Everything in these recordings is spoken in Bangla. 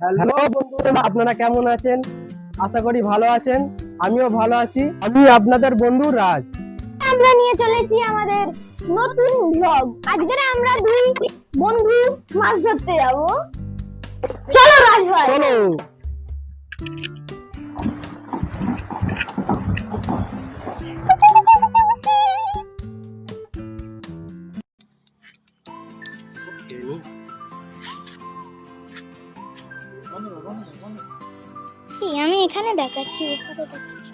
হ্যালো বন্ধুরা আপনারা কেমন আছেন? আশা করি ভালো আছেন। আমিও ভালো আছি। আমি আপনাদের বন্ধু রাজ। আমরা নিয়ে চলেছি আমাদের নতুন ব্লগ আজকে আমরা দুই বন্ধু মাছ ধরতে যাব। চলো রাজ ভাই। চলো। আমি এখানে দেখাচ্ছি ওখানে দেখাচ্ছি।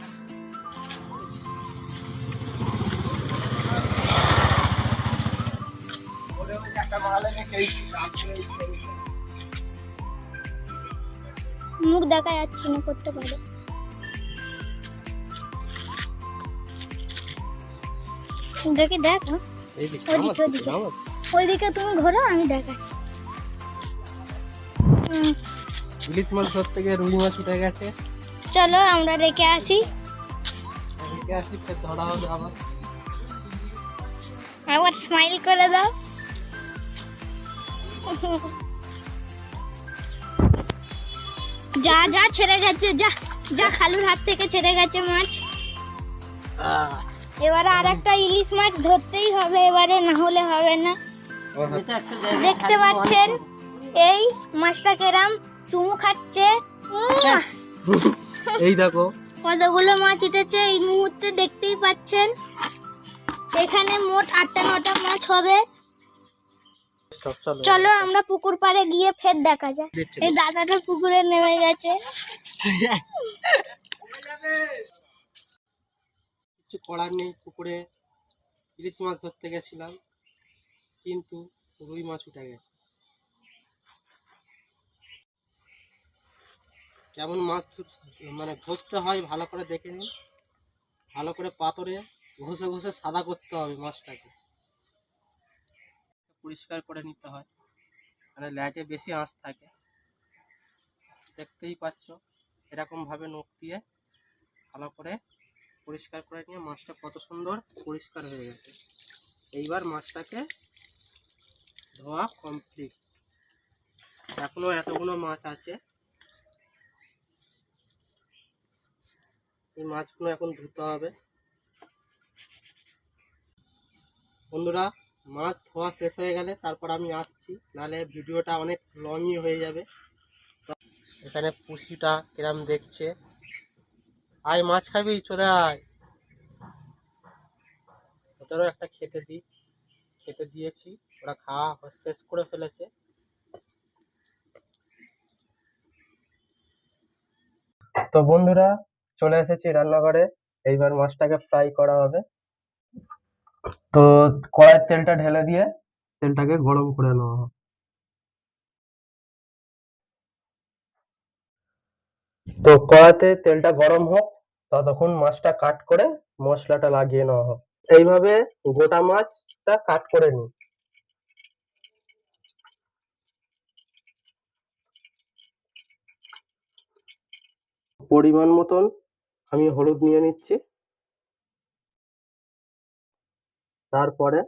মুখ দেখা যাচ্ছে না করতে পারে। দেখি। দেখো ওদিকে। ওইদিকে তুমি ঘোরো আমি দেখাচ্ছি। হুম, ইলিশ মাছ ধরতে গিয়ে রুই মাছ উঠে গেছে। চলো আমরা রেখে আসি। এদিকে আসি ফের ধরা হবে আবার একবার স্মাইল করে দাও। যা যা ছেড়ে গেছে যা যা খালুর হাত থেকে ছেড়ে গেছে মাছ। এবারে আর একটা ইলিশ মাছ ধরতেই হবে এবারে না হলে হবে না। দেখতে পাচ্ছেন এই মাছটা কেরাম। চুমু খাচ্ছে। এই দেখো। কতগুলো মাছ উঠেছে এই মুহূর্তে দেখতেই পাচ্ছেন। এখানে মোট আটটা নটা মাছ হবে। চলো চলো আমরা পুকুর পাড়ে গিয়ে ফের দেখা যায় এই দাদাটা পুকুরে নেমে গেছে। কিছু করার নেই পুকুরে। ইলিশ মাছ ধরতে গেছিলাম কিন্তু রুই মাছ উঠে গেছে। কেমন মাছ মানে ঘষতে হয়, ভালো করে দেখে নিন। ভালো করে পাথরে ঘষে ঘষে সাদা করতে হবে মাছটাকে। পরিষ্কার করে নিতে হয় মানে ল্যাচে বেশি আঁচ থাকে। দেখতেই পাচ্ছ, এরকমভাবে নখ দিয়ে ভালো করে পরিষ্কার করে নিয়ে মাছটা কত সুন্দর পরিষ্কার হয়ে গেছে। এইবার মাছটাকে ধোয়া কমপ্লিট এখনও এতগুলো মাছ আছে। এই মাছগুলো এখন ধুতে হবে। বন্ধুরা, মাছ ধোয়া শেষ হয়ে গেলে তারপর আমি আসছি। নাহলে ভিডিওটা অনেক লংই হয়ে যাবে। এখানে পুষিটা কিরাম দেখছে। আয়, মাছ খাবি, চলে আয়। একটা খেতে দিই খেতে দিয়েছি। ওরা খাওয়া শেষ করে ফেলেছে। তো বন্ধুরা চলে এসেছি রান্নাঘরে। এইবার মাছটাকে ফ্রাই করা হবে। তো কড়াইয়ের তেলটা ঢেলে দিয়ে তেলটাকে গরম করে নেওয়া হবে। তো কড়াতে তেলটা গরম হোক, ততক্ষণ মাছটা কাট করে মশলাটা লাগিয়ে নেওয়া হোক। এইভাবে গোটা মাছটা কাট করে নিই পরিমাণ মতন আমি হলুদ নিয়ে নিচ্ছি। তারপরে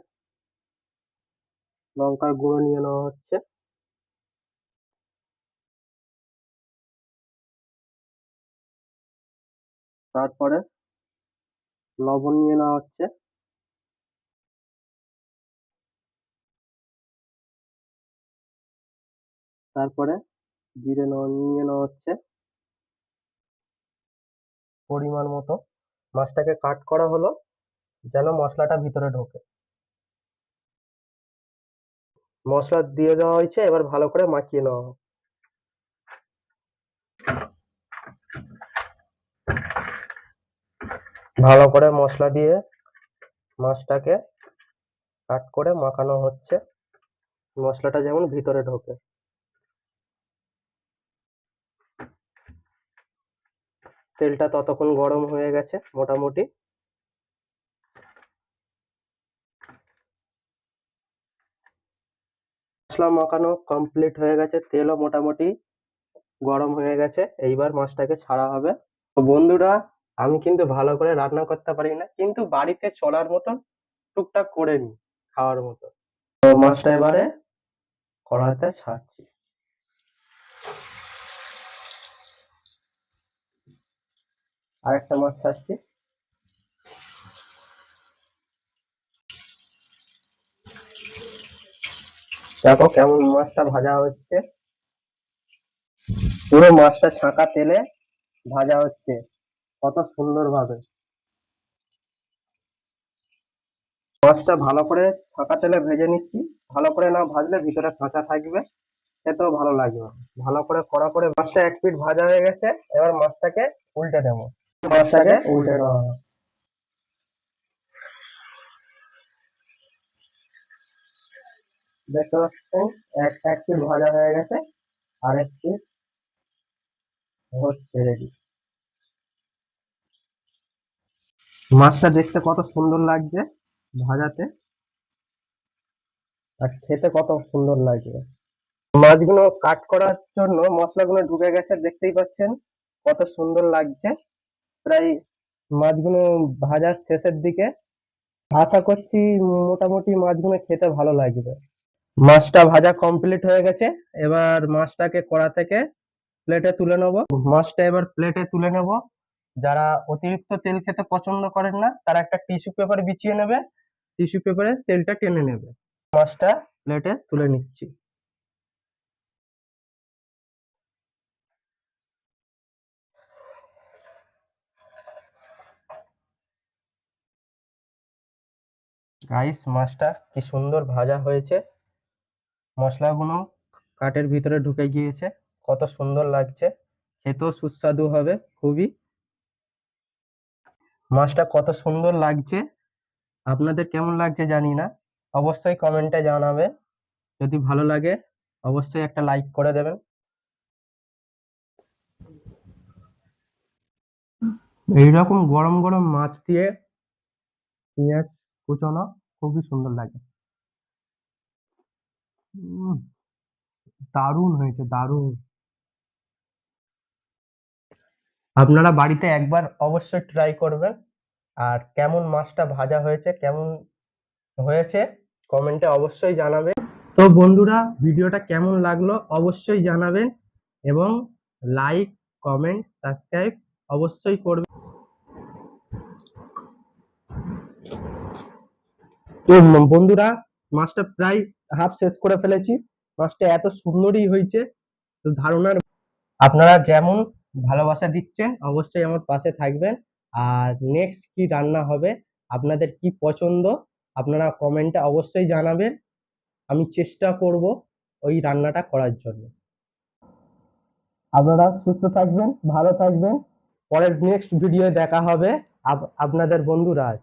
লঙ্কার গুঁড়ো নিয়ে নেওয়া হচ্ছে। তারপরে লবণ নিয়ে নেওয়া হচ্ছে। তারপরে জিরে নিয়ে নেওয়া হচ্ছে। পরিমাণ মতো মাছটাকে কাট করা হলো, যেন মশলাটা ভিতরে ঢোকে। মশলা দিয়ে দেওয়া হয়েছে, এবার ভালো করে মাখিয়ে নেওয়া ভালো করে মশলা দিয়ে মাছটাকে কাট করে মাখানো হচ্ছে। মশলাটা যেমন ভিতরে ঢোকে। তেলটা ততক্ষণ গরম হয়ে গেছে, মোটামুটি। মশলা মাখানো কমপ্লিট হয়ে গেছে, তেলও মোটামুটি গরম হয়ে গেছে, এইবার মাছটাকে ছাড়া হবে। তো বন্ধুরা, আমি কিন্তু ভালো করে রান্না করতে পারি না, কিন্তু বাড়িতে চলার মতন টুকটাক করে নিই, খাওয়ার মতো তো মাছটা এবারে কড়াইতে ছাড়ছি। আরেকটা মাছ ছাড়ছি দেখো কেমন মাছটা ভাজা হচ্ছে। পুরো মাছটা ছাঁকা তেলে ভাজা হচ্ছে, কত সুন্দর ভাবে মাছটা ভালো করে ছাঁকা তেলে ভেজে নিচ্ছি। ভালো করে না ভাজলে ভিতরে কাঁচা থাকবে, খেতেও ভালো লাগবে। ভালো করে কড়া করে মাছটা এক পিঠ ভাজা হয়ে গেছে, এবার মাছটাকে উল্টে দেবো। উল্টে দেওয়া হবে। দেখতে পাচ্ছেন এক এক পিঠ ভাজা হয়ে গেছে আরেক পিঠ হচ্ছে রেডি মাছটা দেখতে কত সুন্দর লাগছে ভাজাতে। আর খেতে কত সুন্দর লাগবে মাছগুলো কাট করার জন্য মশলাগুলো ঢুকে গেছে দেখতেই পাচ্ছেন কত সুন্দর লাগছে। প্রায় মাছগুলো ভাজার শেষের দিকে আশা করছি মোটামুটি মাছগুলো খেতে ভালো লাগবে। মাছটা ভাজা কমপ্লিট হয়ে গেছে। এবার মাছটাকে কড়া থেকে প্লেটে তুলে নেব। মাছটা এবার প্লেটে তুলে নেব। যারা অতিরিক্ত তেল খেতে পছন্দ করেন না, তারা একটা টিস্যু পেপার বিছিয়ে নেবে। টিস্যু পেপারে তেলটা টেনে নেবে। মাছটা প্লেটে তুলে নিচ্ছি। গাইস মাছটা কি সুন্দর ভাজা হয়েছে। মশলাগুলো কাঠের ভিতরে ঢুকে গিয়েছে, কত সুন্দর লাগছে, খেতেও সুস্বাদু হবে খুবই। মাছটা কত সুন্দর লাগছে, আপনাদের কেমন লাগছে জানি না, অবশ্যই কমেন্টে জানাবে যদি ভালো লাগে, অবশ্যই একটা লাইক করে দেবেন। এইরকম গরম গরম মাছ দিয়ে পেঁয়াজ কুচোনো খুবই সুন্দর লাগে। দারুণ হয়েছে, দারুণ। আপনারা বাড়িতে একবার অবশ্যই ট্রাই করবেন। আর কেমন মাছটা ভাজা হয়েছে, কেমন হয়েছে কমেন্টে অবশ্যই জানাবেন। তো বন্ধুরা, ভিডিওটা কেমন লাগল অবশ্যই জানাবেন এবং লাইক কমেন্ট সাবস্ক্রাইব অবশ্যই করবেন। তো বন্ধুরা, মাছটা প্রায় হাফ শেষ করে ফেলেছি। মাছটা এত সুন্দরই হয়েছে, তো ধারণার আপনারা যেমন ভালোবাসা দিচ্ছেন, অবশ্যই আমার পাশে থাকবেন। আর নেক্সট কি রান্না হবে, আপনাদের কি পছন্দ, আপনারা কমেন্টে অবশ্যই জানাবেন। আমি চেষ্টা করব ওই রান্নাটা করার জন্য। আপনারা সুস্থ থাকবেন, ভালো থাকবেন। পরের নেক্সট ভিডিও দেখা হবে। আপ- আপনাদের বন্ধুরাজ